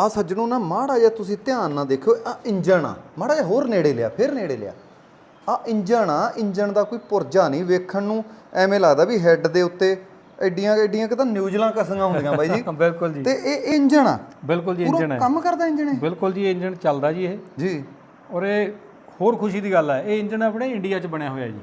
ਆ ਸੱਜਣੋ ਨਾ ਮਾੜਾ ਜਿਹਾ ਤੁਸੀਂ ਧਿਆਨ ਨਾਲ ਦੇਖਿਓ ਆ ਇੰਜਣ ਆ। ਮਾੜਾ ਜਿਹਾ ਹੋਰ ਨੇੜੇ ਲਿਆ ਫਿਰ ਨੇੜੇ ਲਿਆ। ਆ ਇੰਜਣ ਆ ਇੰਜਣ ਦਾ ਕੋਈ ਪੁਰਜਾ ਨਹੀਂ ਵੇਖਣ ਨੂੰ। ਐਵੇਂ ਲੱਗਦਾ ਵੀ ਹੈੱਡ ਦੇ ਉੱਤੇ ਐਡੀਆਂ ਐਡੀਆਂ ਕਿ ਤਾਂ ਨਿਊਜ਼ਲਾਂ ਕਸੀਆਂ ਹੁੰਦੀਆਂ ਬਾਈ ਜੀ। ਬਿਲਕੁਲ ਜੀ। ਤੇ ਇਹ ਇੰਜਣ ਆ। ਬਿਲਕੁਲ ਜੀ ਇੰਜਣ ਹੈ। ਕੰਮ ਕਰਦਾ ਇੰਜਣ ਇਹ? ਬਿਲਕੁਲ ਜੀ ਇੰਜਣ ਚੱਲਦਾ ਜੀ ਇਹ। ਜੀ। ਔਰ ਇਹ ਹੋਰ ਖੁਸ਼ੀ ਦੀ ਗੱਲ ਹੈ ਇਹ ਇੰਜਣ ਆਪਣੇ ਇੰਡੀਆ 'ਚ ਬਣਿਆ ਹੋਇਆ ਜੀ।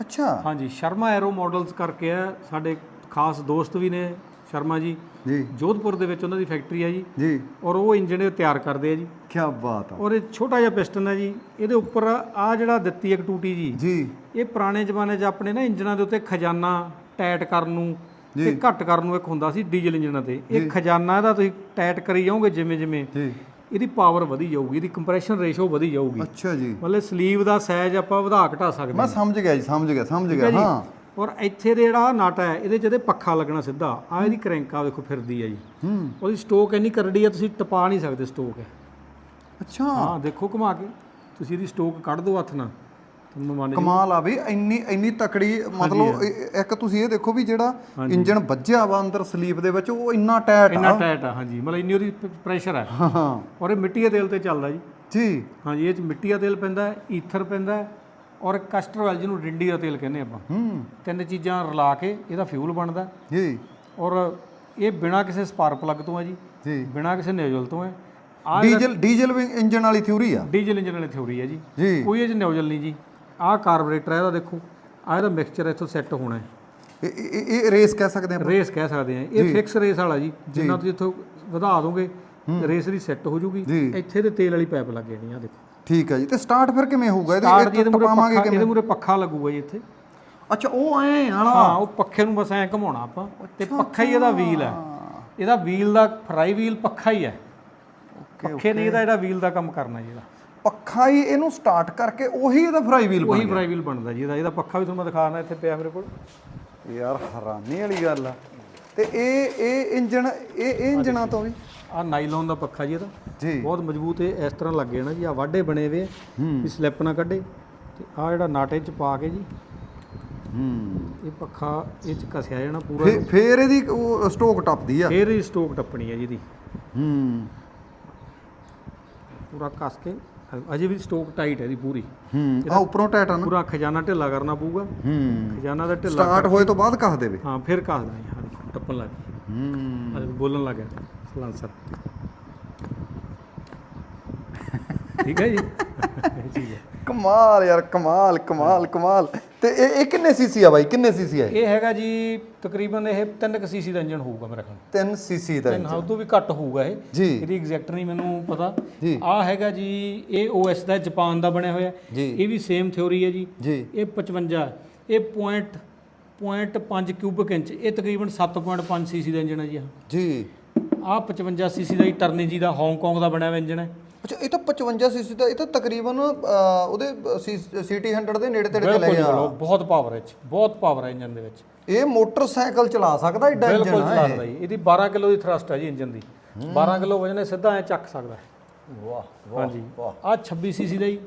ਅੱਛਾ। ਹਾਂਜੀ ਸ਼ਰਮਾ ਐਰੋ ਮਾਡਲਸ ਕਰਕੇ ਹੈ ਸਾਡੇ ਖਾਸ ਦੋਸਤ ਵੀ ਨੇ ਸ਼ਰਮਾ ਜੀ ਜੀ। ਜੋਧਪੁਰ ਦੇ ਵਿੱਚ ਉਹਨਾਂ ਦੀ ਫੈਕਟਰੀ ਹੈ ਜੀ। ਜੀ। ਔਰ ਉਹ ਇੰਜਣ ਇਹ ਤਿਆਰ ਕਰਦੇ ਆ ਜੀ। ਕੀ ਬਾਤ ਆ। ਔਰ ਇਹ ਛੋਟਾ ਜਿਹਾ ਪਿਸਟਨ ਹੈ ਜੀ। ਇਹਦੇ ਉੱਪਰ ਆ ਜਿਹੜਾ ਦਿੱਤੀ ਇੱਕ ਟੂਟੀ ਜੀ। ਜੀ। ਇਹ ਪੁਰਾਣੇ ਜ਼ਮਾਨੇ 'ਚ ਆਪਣੇ ਨਾ ਇੰਜਨਾਂ ਦੇ ਉੱਤੇ ਖਜ਼ਾਨਾ ਟਾਈਟ ਕਰਨ ਨੂੰ ਤੇ ਘੱਟ ਕਰਨ ਨੂੰ ਇੱਕ ਹੁੰਦਾ ਸੀ ਡੀਜ਼ਲ ਇੰਜਨਾਂ ਤੇ। ਇਹ ਖਜ਼ਾਨਾ ਇਹਦਾ ਤੁਸੀਂ ਟਾਈਟ ਕਰੀ ਜਾਓਗੇ ਜਿਵੇਂ ਜਿਵੇਂ ਜੀ। ਇਹਦੀ ਪਾਵਰ ਵਧੀ ਜਾਊਗੀ ਇਹਦੀ ਕੰਪਰੈਸ਼ਨ ਰੇਸ਼ੋ ਵਧੀ ਜਾਊਗੀ। ਅੱਛਾ ਜੀ। ਮਤਲਬ ਸਲੀਵ ਦਾ ਸਾਈਜ਼ ਆਪਾਂ ਵਧਾ ਘਟਾ ਸਕਦੇ ਮੈਂ ਸਮਝ ਗਿਆ ਜੀ ਸਮਝ ਗਿਆ ਸਮਝ ਗਿਆ ਹਾਂ ਹਾਂ। ਔਰ ਇੱਥੇ ਦੇ ਜਿਹੜਾ ਨਟ ਹੈ ਇਹਦੇ 'ਚ ਇਹਦੇ ਪੱਖਾ ਲੱਗਣਾ ਸਿੱਧਾ ਆ ਇਹਦੀ ਕ੍ਰੈਂਕ ਆ ਦੇਖੋ ਫਿਰਦੀ ਹੈ ਜੀ। ਹੂੰ। ਉਹਦੀ ਸਟੋਕ ਇੰਨੀ ਕਰੜੀ ਆ ਤੁਸੀਂ ਟਪਾ ਨਹੀਂ ਸਕਦੇ ਸਟੋਕ ਹੈ। ਅੱਛਾ। ਹਾਂ ਦੇਖੋ ਘੁਮਾ ਕੇ ਤੁਸੀਂ ਇਹਦੀ ਸਟੋਕ ਕੱਢ ਦਿਓ ਹੱਥ ਨਾਲ। ਤੁਹਾਨੂੰ ਮੰਨ ਜੀ ਕਮਾਲ ਆ ਵੀ ਇੰਨੀ ਇੰਨੀ ਤਕੜੀ ਮਤਲਬ ਇੱਕ ਤੁਸੀਂ ਇਹ ਦੇਖੋ ਵੀ ਜਿਹੜਾ ਇੰਜਨ ਵੱਜਿਆ ਵਾ ਅੰਦਰ ਸਲੀਪ ਦੇ ਵਿੱਚ ਉਹ ਇੰਨਾ ਇੰਨਾ ਆ। ਟਾਈਟ ਆ ਹਾਂਜੀ। ਮਤਲਬ ਇੰਨੀ ਉਹਦੀ ਪ੍ਰੈਸ਼ਰ ਹੈ ਹਾਂ ਹਾਂ। ਔਰ ਇਹ ਮਿੱਟੀ ਦੇ ਤੇਲ ਤੇ ਚੱਲਦਾ ਜੀ। ਜੀ। ਹਾਂਜੀ ਇਹ ਚ ਮਿੱਟੀ ਦਾ ਤੇਲ ਪੈਂਦਾ ਹੈ ਈਥਰ ਪੈਂਦਾ ਹੈ ਔਰ ਕਸਟਰ ਆਇਲ ਜਿਹਨੂੰ ਰਿੰਡੀ ਦਾ ਤੇਲ ਕਹਿੰਦੇ ਆਪਾਂ। ਹੂੰ। ਤਿੰਨ ਚੀਜ਼ਾਂ ਰਲਾ ਕੇ ਇਹਦਾ ਫਿਊਲ ਬਣਦਾ। ਜੀ। ਔਰ ਇਹ ਬਿਨਾ ਕਿਸੇ ਸਪਾਰਕ ਪਲੱਗ ਤੋਂ ਹੈ ਜੀ। ਜੀ। ਬਿਨਾ ਕਿਸੇ ਨੋਜ਼ਲ ਤੋਂ ਹੈ। ਆ ਡੀਜ਼ਲ ਡੀਜ਼ਲ ਇੰਜਨ ਵਾਲੀ ਥਿਊਰੀ ਆ। ਡੀਜ਼ਲ ਇੰਜਨ ਵਾਲੀ ਥਿਉਰੀ ਹੈ ਜੀ। ਜੀ। ਕੋਈ ਇਹ ਚ ਨੋਜ਼ਲ ਨਹੀਂ ਜੀ। ਆਹ ਕਾਰਬੋਰੇਟਰ ਹੈ ਇਹਦਾ ਦੇਖੋ। ਆ ਇਹਦਾ ਮਿਕਸਚਰ ਇੱਥੋਂ ਸੈੱਟ ਹੋਣਾ ਹੈ। ਇਹ- ਇਹ ਰੇਸ ਕਹਿ ਸਕਦੇ ਆਪਾਂ। ਰੇਸ ਕਹਿ ਸਕਦੇ ਆ ਇਹ ਫਿਕਸ ਰੇਸ ਵਾਲਾ ਜੀ। ਜਿੰਨਾ ਤੁਸੀਂ ਇੱਥੋਂ ਵਧਾ ਦੋਗੇ ਰੇਸ ਦੀ ਸੈੱਟ ਹੋ ਜੂਗੀ। ਇੱਥੇ ਤੇ ਤੇਲ ਵਾਲੀ ਪਾਈਪ ਲੱਗ ਜਾਣੀ ਆ ਦੇਖੋ। ਠੀਕ ਹੈ ਜੀ। ਤੇ ਸਟਾਰਟ ਫਿਰ ਕਿਵੇਂ ਹੋਊਗਾ? ਸਟਾਰਟ ਜੀ ਇਹਦੇ ਇਹਦੇ ਮੂਰੇ ਟਪਾਵਾਂਗੇ ਪੱਖਾ ਕਿਵੇਂ? ਇਹਦੇ ਮੂਰੇ ਪੱਖਾ ਲੱਗੂਗਾ ਜੀ ਇੱਥੇ। ਅੱਛਾ ਉਹ ਐ ਹਾਂ ਉਹ ਪੱਖੇ ਨੂੰ ਬਸ ਐਂ ਘਮਾਉਣਾ ਆਪਾਂ। ਤੇ ਪੱਖਾ ਹੀ ਇਹਦਾ ਵੀਲ ਹੈ। ਇਹਦਾ ਵੀਲ ਦਾ ਫਰਾਈ ਵੀਲ ਪੱਖਾ ਹੀ ਹੈ। ਪੱਖੇ ਨੇ ਇਹਦਾ ਜਿਹੜਾ ਵੀਲ ਦਾ ਕੰਮ ਕਰਨਾ ਜੀ ਇਹਦਾ। ਪੱਖਾ ਹੀ ਇਹਨੂੰ ਸਟਾਰਟ ਕਰਕੇ ਉਹੀ ਇਹਦਾ ਫਰਾਈ ਵੀਲ ਉਹੀ ਫਰਾਈ ਵੀਲ ਬਣਦਾ ਜੀ ਇਹਦਾ। ਇਹਦਾ ਪੱਖਾ ਵੀ ਤੁਹਾਨੂੰ ਮੈਂ ਦਿਖਾਣਾ ਇੱਥੇ ਪਿਆ ਮੇਰੇ ਕੋਲ। ਯਾਰ ਹੈਰਾਨੀ ਵਾਲੀ ਗੱਲ ਆ। ਤੇ ਇਹ ਇਹ ਇੰਜਨ ਇਹ ਇਹ ਇੰਜਨਾਂ ਤੋਂ ਵੀ? ਆ ਨਾਈਲੋਨ ਦਾ ਪੱਖਾ ਜੀ ਇਹਦਾ। ਜੀ। ਬਹੁਤ ਮਜ਼ਬੂਤ ਇਹ ਇਸ ਤਰ੍ਹਾਂ ਲੱਗੇ ਨਾ ਜੀ ਆ ਵਾਢੇ ਬਣੇ ਵੇ ਵੀ ਸਲਿੱਪ ਨਾ ਕੱਢੇ। ਤੇ ਆ ਜਿਹੜਾ ਨਾਟੇ ਚ ਪਾ ਕੇ ਜੀ ਹੂੰ। ਇਹ ਪੱਖਾ ਇਹ ਚ ਕਸਿਆ ਜਾਣਾ ਪੂਰਾ। ਫੇ- ਫੇਰ ਇਹਦੀ ਉਹ ਸਟੋਕ ਟੱਪਦੀ ਆ। ਫੇਰ ਇਹ ਸਟੋਕ ਟੱਪਣੀ ਹੈ ਜੀ ਇਹਦੀ। ਹੂੰ। ਪੂਰਾ ਕਸ ਕੇ ਅਜੇ ਵੀ ਸਟੋਕ ਟਾਈਟ ਹੈ ਇਹਦੀ ਪੂਰੀ। ਹੂੰ। ਆ ਉੱਪਰੋਂ ਟਾਈਟ ਆ ਨਾ। ਪੂਰਾ ਖਜ਼ਾਨਾ ਢਿੱਲਾ ਕਰਨਾ ਪਊਗਾ। ਹੂੰ। ਖਜ਼ਾਨਾ ਦਾ ਢਿੱਲਾ ਸਟਾਰਟ ਹੋਏ ਤੋਂ ਬਾਅਦ ਕਸ ਦੇਵੇ। ਹਾਂ ਫਿਰ ਕਸ ਦੇਣਾ ਜੀ ਹਾਂ ਟੱਪਣ ਲੱਗ ਗਈ। ਹੂੰ। ਦੇਖੋ, ਬੋਲਣ ਲੱਗ ਗਿਆ। ਸਲਾਂਸਰ ਠੀਕ ਹੈ ਜੀ? ਠੀਕ ਹੈ। ਕਮਾਲ ਯਾਰ ਕਮਾਲ ਕਮਾਲ ਕਮਾਲ। ਤੇ ਇਹ ਇਹ ਕਿੰਨੇ ਸੀਸੀ ਆ ਬਾਈ? ਕਿੰਨੇ ਸੀਸੀ ਆ ਇਹ? ਹੈਗਾ ਜੀ ਤਕਰੀਬਨ ਇਹ 3 ਸੀਸੀ ਦਾ ਇੰਜਨ ਹੋਊਗਾ ਮੇਰੇ ਖਿਆਲ 3 ਸੀਸੀ ਦਾ ਤਿੰਨ ਹਾਂ ਉਦੋਂ ਵੀ ਘੱਟ ਹੋਊਗਾ ਇਹ। ਇਹਦੀ ਐਗਜ਼ੈਕਟ ਨਹੀਂ ਮੈਨੂੰ ਪਤਾ। ਆ ਹੈਗਾ ਜੀ ਇਹ OS ਦਾ ਜਾਪਾਨ ਦਾ ਬਣਿਆ ਹੋਇਆ। ਇਹ ਵੀ ਸੇਮ ਥਿਉਰੀ ਹੈ ਜੀ। ਇਹ 55 ਇਹ ਪੁਆਇੰਟ ਪੁਆਇੰਟ 5 ਕਿਊਬਿਕ ਇੰਚ ਇਹ ਤਕਰੀਬਨ 7.5 ਸੀਸੀ ਦਾ ਇੰਜਨ ਹੈ ਜੀ ਜੀ। ਆ 55 ਸੀਸੀ ਦਾ ਹੀ ਟਰਨੀ ਜੀ ਦਾ ਹਾਂਗਕਾਂਗ ਦਾ ਬਣਿਆ ਹੋਇਆ ਇੰਜਨ ਹੈ। ਅੱਛਾ ਇਹ ਤਾਂ 55 ਸੀਸੀ ਦਾ ਇਹ ਤਾਂ ਤਕਰੀਬਨ ਅਹ, ਉਹਦੇ ਸੀਟੀ 100 ਦੇ ਨੇੜੇ ਤੇੜੇ ਚਲੇ ਬਿਲਕੁਲ ਗਿਆ। ਬਿਲਕੁਲ, ਬਹੁਤ ਪਾਵਰ ਹੈ ਇਹ 'ਚ ਬਹੁਤ ਪਾਵਰ ਹੈ ਇੰਜਨ ਦੇ ਵਿੱਚ। ਇਹ ਮੋਟਰਸਾਈਕਲ ਚਲਾ ਸਕਦਾ ਬਿਲਕੁਲ ਇੰਜਨ ਚਲਾ ਆ ਸਕਦਾ ਜੀ। ਇਹਦੀ 12 ਕਿਲੋ ਦੀ ਥਰਸਟ ਹੈ ਜੀ ਇੰਜਨ ਦੀ। 12 ਕਿਲੋ ਵਜਨ ਇਹ ਸਿੱਧਾ ਐ ਚੱਕ ਸਕਦਾ। ਹੈ ਵਾਹ ਹਾਂਜੀ। ਆ 26 ਸੀਸੀ ਦਾ ਜੀ।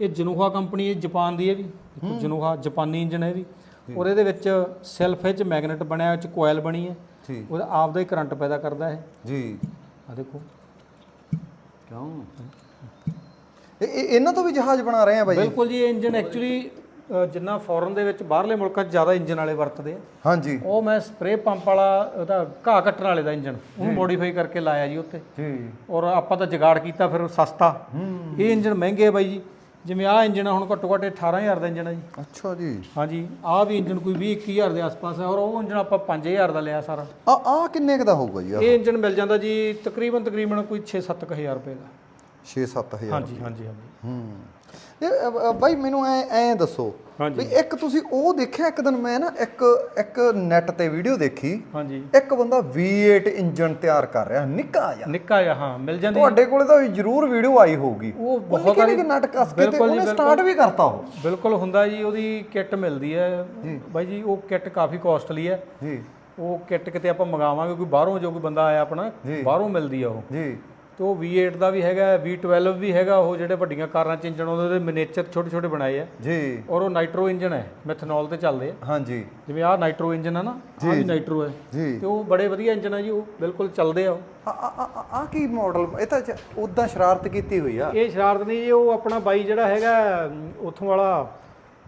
ਇਹ ਜਨੂਹਾ ਕੰਪਨੀ ਹੈ ਜਾਪਾਨ ਦੀ ਹੈ ਵੀ। ਦੇਖੋ ਜਨੂਹਾ ਜਾਪਾਨੀ ਇੰਜਨ ਹੈ ਇਹ ਵੀ। ਔਰ ਇਹਦੇ ਵਿੱਚ ਸੈਲਫ ਵਿੱਚ ਮੈਗਨੇਟ ਬਣਿਆ ਵਿੱਚ ਕੋਇਲ ਬਣੀ ਹੈ। ਜੀ ਉਹਦਾ ਆਪਦਾ ਹੀ ਕਰੰਟ ਪੈਦਾ ਕਰਦਾ ਹੈ ਜੀ। ਆ ਦੇਖੋ। ਕਿਉਂ? ਇਹ ਇਹ- ਇਹਨਾਂ ਤੋਂ ਵੀ ਜਹਾਜ਼ ਬਣਾ ਰਹੇ ਆ ਬਾਈ। ਬਿਲਕੁਲ ਜੀ ਇਹ ਇੰਜਨ ਐਕਚੁਅਲੀ ਜਿੰਨਾ ਫੋਰਨ ਦੇ ਵਿੱਚ ਬਾਹਰਲੇ ਮੁਲਕਾਂ 'ਚ ਜ਼ਿਆਦਾ ਇੰਜਨ ਵਾਲੇ ਵਰਤਦੇ ਆ। ਹਾਂਜੀ। ਉਹ ਮੈਂ ਸਪਰੇ ਪੰਪ ਵਾਲਾ ਉਹਦਾ ਘਾਹ ਕੱਟਣ ਵਾਲੇ ਦਾ ਇੰਜਨ ਉਹਨੂੰ ਮੋਡੀਫਾਈ ਕਰਕੇ ਲਾਇਆ ਜੀ ਉੱਤੇ ਜੀ। ਔਰ ਆਪਾਂ ਤਾਂ ਜਗਾੜ ਕੀਤਾ ਫਿਰ ਸਸਤਾ। ਇਹ ਇੰਜਨ ਮਹਿੰਗੇ ਆ ਬਾਈ ਜੀ। ਜਿਵੇਂ ਆਹ ਇੰਜਨ ਹੁਣ ਘੱਟੋ ਘੱਟ 18000 ਦਾ ਇੰਜਨ ਹੈ ਜੀ। ਅੱਛਾ ਜੀ। ਹਾਂਜੀ ਆਹ ਵੀ ਇੰਜਨ ਕੋਈ 20 21000 ਦੇ ਆਸ-ਪਾਸ ਹੈ ਔਰ ਉਹ ਇੰਜਨ ਆਪਾਂ 5000 ਦਾ ਲਿਆ ਸਾਰਾ। ਆ ਆ ਕਿੰਨੇ ਕ ਦਾ ਹੋਊਗਾ ਜੀ ਇਹ ਇੰਜਨ ਮਿਲ ਜਾਂਦਾ ਜੀ ਤਕਰੀਬਨ ਤਕਰੀਬਨ ਕੋਈ 6-7000 ਰੁਪਏ ਦਾ। 6-7000 ਹਾਂਜੀ ਹਾਂਜੀ ਹਾਂਜੀ। ਹੂੰ। ਇਹ ਅ, ਅ, ਬਾਈ ਮੈਨੂੰ ਐ ਐ ਦੱਸੋ ਹਾਂਜੀ। ਵੀ ਇੱਕ ਤੁਸੀਂ ਉਹ ਦੇਖਿਆ ਇੱਕ ਦਿਨ ਮੈਂ ਨਾ ਇੱਕ ਇੱਕ ਨੈਟ ਤੇ ਵੀਡੀਓ ਦੇਖੀ। ਹਾਂਜੀ। ਇੱਕ ਬੰਦਾ V8 ਇੰਜਨ ਤਿਆਰ ਕਰ ਰਿਹਾ ਨਿੱਕਾ ਜਿਹਾ। ਨਿੱਕਾ ਜਿਹਾ ਹਾਂ ਮਿਲ ਜਾਂਦੀ। ਤੁਹਾਡੇ ਕੋਲੇ ਤਾਂ ਜ਼ਰੂਰ ਵੀਡੀਓ ਆਈ ਹੋਊਗੀ। ਉਹ ਬਹੁਤ ਬਹੁਤ ਨਿੱਕੇ ਨਟ ਕੱਸ ਕੇ ਤੇ ਬਿਲਕੁਲ ਜੀ, ਉਹਨੇ ਸਟਾਰਟ ਵੀ ਕਰਤਾ ਉਹ? ਬਿਲਕੁਲ ਹੁੰਦਾ ਜੀ ਉਹਦੀ ਕਿੱਟ ਮਿਲਦੀ ਹੈ। ਬਾਈ ਜੀ ਉਹ ਕਿੱਟ ਕਾਫੀ ਕਾਸਟਲੀ ਹੈ। ਜੀ। ਉਹ ਕਿੱਟ ਕਿਤੇ ਆਪਾਂ ਮੰਗਾਵਾਂਗੇ ਕੋਈ ਬਾਹਰੋਂ ਜੋ ਕੋਈ ਬੰਦਾ ਆਇਆ ਆਪਣਾ ਬਾਹਰੋਂ ਮਿਲਦੀ ਆ ਉਹ। ਜੀ। ਤੇ ਉਹ V8 ਦਾ ਵੀ ਹੈਗਾ V12 ਵੀ ਹੈਗਾ ਉਹ ਜਿਹੜੇ ਵੱਡੀਆਂ ਕਾਰਾਂ ਚ ਇੰਜਣ ਉਹਦੇ ਮਿਨੀਏਚਰ ਛੋਟੇ ਛੋਟੇ ਬਣਾਏ ਆ। ਜੀ। ਔਰ ਉਹ ਨਾਈਟਰੋ ਇੰਜਨ ਹੈ ਮੈਥਨੋਲ ਤੇ ਚੱਲਦੇ ਆ। ਹਾਂਜੀ। ਜਿਵੇਂ ਆਹ ਨਾਈਟਰੋ ਇੰਜਨ ਆ ਨਾ ਆਹ ਵੀ ਨਾਈਟਰੋ ਹੈ। ਜੀ। ਤੇ ਉਹ ਬੜੇ ਵਧੀਆ ਇੰਜਨ ਆ ਜੀ ਉਹ ਬਿਲਕੁਲ ਚੱਲਦੇ ਆ ਉਹ। ਆ ਕੀ ਮਾਡਲ ਇਹ ਤਾਂ ਉਦਾਂ ਸ਼ਰਾਰਤ ਕੀਤੀ ਹੋਈ ਆ। ਇਹ ਸ਼ਰਾਰਤ ਨਹੀਂ ਜੀ ਉਹ ਆਪਣਾ ਬਾਈ ਜਿਹੜਾ ਹੈਗਾ ਉੱਥੋਂ ਵਾਲਾ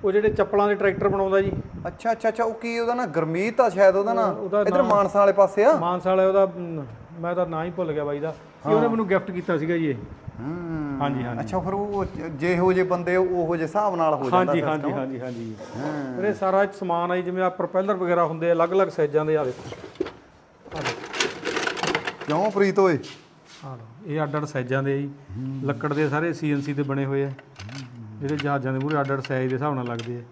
ਉਹ ਜਿਹੜੇ ਚੱਪਲਾਂ ਦੇ ਟਰੈਕਟਰ ਬਣਾਉਂਦਾ ਜੀ। ਅੱਛਾ ਅੱਛਾ ਅੱਛਾ ਉਹ ਕੀ ਉਹਦਾ ਨਾ ਗਰਮੀਤ ਆ ਸ਼ਾਇਦ ਉਹਦਾ ਨਾ। ਇਧਰ ਮਾਨਸਾ ਵਾਲੇ ਪਾਸੇ ਆ। ਮਾਨਸਾ ਵਾਲੇ ਉਹਦਾ ਮੈਂ ਤਾਂ ਨਾਂ ਹੀ ਭੁੱਲ ਗਿਆ ਬਾਈ ਦਾ। ਇਹ ਉਹਨੇ ਮੈਨੂੰ ਗਿਫਟ ਕੀਤਾ ਸੀਗਾ ਜੀ ਇਹ। ਹੂੰ। ਹਾਂਜੀ ਹਾਂਜੀ। ਅੱਛਾ ਫਿਰ ਉਹ ਜੇ ਹੋ ਜੇ ਬੰਦੇ ਉਹੋ ਜੇ ਹਿਸਾਬ ਨਾਲ ਹੋ ਜਾਂਦਾ ਹਾਂਜੀ ਹਾਂਜੀ ਹਾਂਜੀ ਹਾਂਜੀ। ਇਹਦੇ ਸਾਰਾ ਇਹ ਸਮਾਨ ਆ ਜੀ, ਜਿਵੇਂ ਆ ਪ੍ਰੋਪੈਲਰ ਵਗੈਰਾ ਹੁੰਦੇ ਆ ਅਲੱਗ-ਅਲੱਗ ਸਾਈਜ਼ਾਂ ਦੇ ਆ ਦੇਖੋ ਕਿਉਂ ਪ੍ਰੀਤ ਓਏ? ਆਹ ਲਓ, ਇਹ ਅੱਡ-ਅੱਡ ਸਾਈਜ਼ਾਂ ਦੇ ਆ ਜੀ। ਲੱਕੜ ਦੇ ਸਾਰੇ ਸੀਐਨਸੀ ਤੇ ਬਣੇ ਹੋਏ ਆ। ਜਿਹੜੇ ਜਹਾਜ਼ਾਂ ਦੇ ਮੂਹਰੇ ਅੱਡ-ਅੱਡ ਸਾਈਜ਼ ਦੇ ਹਿਸਾਬ ਨਾਲ ਲੱਗਦੇ ਆ।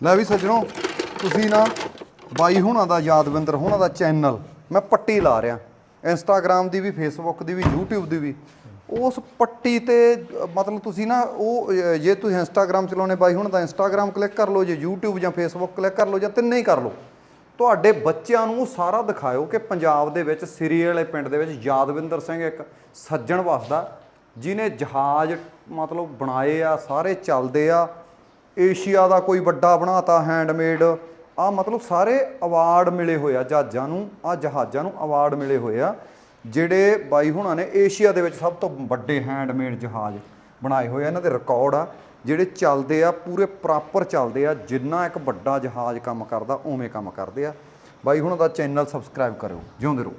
ਲੈ ਵੀ ਸੱਜਣੋ ਤੁਸੀਂ ਨਾ ਬਾਈ ਹੁਣਾਂ ਦਾ ਯਾਦਵਿੰਦਰ ਹੁਣਾਂ ਦਾ ਚੈਨਲ ਮੈਂ ਪੱਟੀ ਲਾ ਰਿਹਾ। ਇੰਸਟਾਗ੍ਰam ਦੀ ਵੀ ਫੇਸਬੁੱਕ ਦੀ ਵੀ, YouTube ਦੀ ਵੀ। ਉਸ ਪੱਟੀ ਤੇ, ਮਤਲਬ ਤੁਸੀਂ ਨਾ, ਉਹ, ਜੇ ਤੁਸੀਂ ਇੰਸਟਾਗ੍ਰam ਚਲਾਉਣੇ, ਬਾਈ ਹੁਣ ਤਾਂ ਇੰਸਟਾਗ੍ਰam ਕਲਿੱਕ ਕਰ ਲਓ, ਜੇ YouTube ਜਾਂ ਫੇਸਬੁੱਕ ਕਲਿੱਕ ਕਰ ਲਓ, ਜਾਂ ਤਿੰਨੇ ਹੀ ਕਰ ਲਓ। ਤੁਹਾਡੇ ਬੱਚਿਆਂ ਨੂੰ ਸਾਰਾ ਦਿਖਾਇਓ ਕਿ ਪੰਜਾਬ ਦੇ ਵਿੱਚ, ਸਿਰੀ ਵਾਲੇ ਪਿੰਡ ਦੇ ਵਿੱਚ ਯਾਦਵਿੰਦਰ ਸਿੰਘ ਇੱਕ ਸੱਜਣ ਵਸਦਾ ਜਿਨੇ ਜਹਾਜ਼ ਮਤਲਬ ਬਣਾਏ ਆ, ਸਾਰੇ ਚੱਲਦੇ ਆ। ਏਸ਼ੀਆ ਦਾ ਕੋਈ ਵੱਡਾ ਬਣਾਤਾ ਹੈਂਡਮੇਡ ਆ ਮਤਲਬ ਸਾਰੇ ਅਵਾਰਡ ਮਿਲੇ ਹੋਏ ਆ, ਜਹਾਜ਼ਾਂ ਨੂੰ ਆ ਜਹਾਜ਼ਾਂ ਨੂੰ ਅਵਾਰਡ ਮਿਲੇ ਹੋਏ ਆ, ਜਿਹੜੇ ਬਾਈ ਹੁਣਾਂ ਨੇ ਏਸ਼ੀਆ ਦੇ ਵਿੱਚ ਸਭ ਤੋਂ ਵੱਡੇ ਹੈਂਡਮੇਡ ਜਹਾਜ਼ ਬਣਾਏ ਹੋਏ ਆ, ਇਹਨਾਂ ਦੇ ਰਿਕਾਰਡ ਆ, ਜਿਹੜੇ ਚੱਲਦੇ ਆ, ਪੂਰੇ ਪ੍ਰੋਪਰ ਚੱਲਦੇ ਆ, ਜਿੰਨਾ ਇੱਕ ਵੱਡਾ ਜਹਾਜ਼ ਕੰਮ ਕਰਦਾ, ਉਵੇਂ ਕੰਮ ਕਰਦੇ ਆ। ਬਾਈ ਹੁਣਾਂ ਦਾ ਚੈਨਲ ਸਬਸਕ੍ਰਾਈਬ ਕਰਿਓ, ਜਿਉਂਦੇ ਰਹੋ।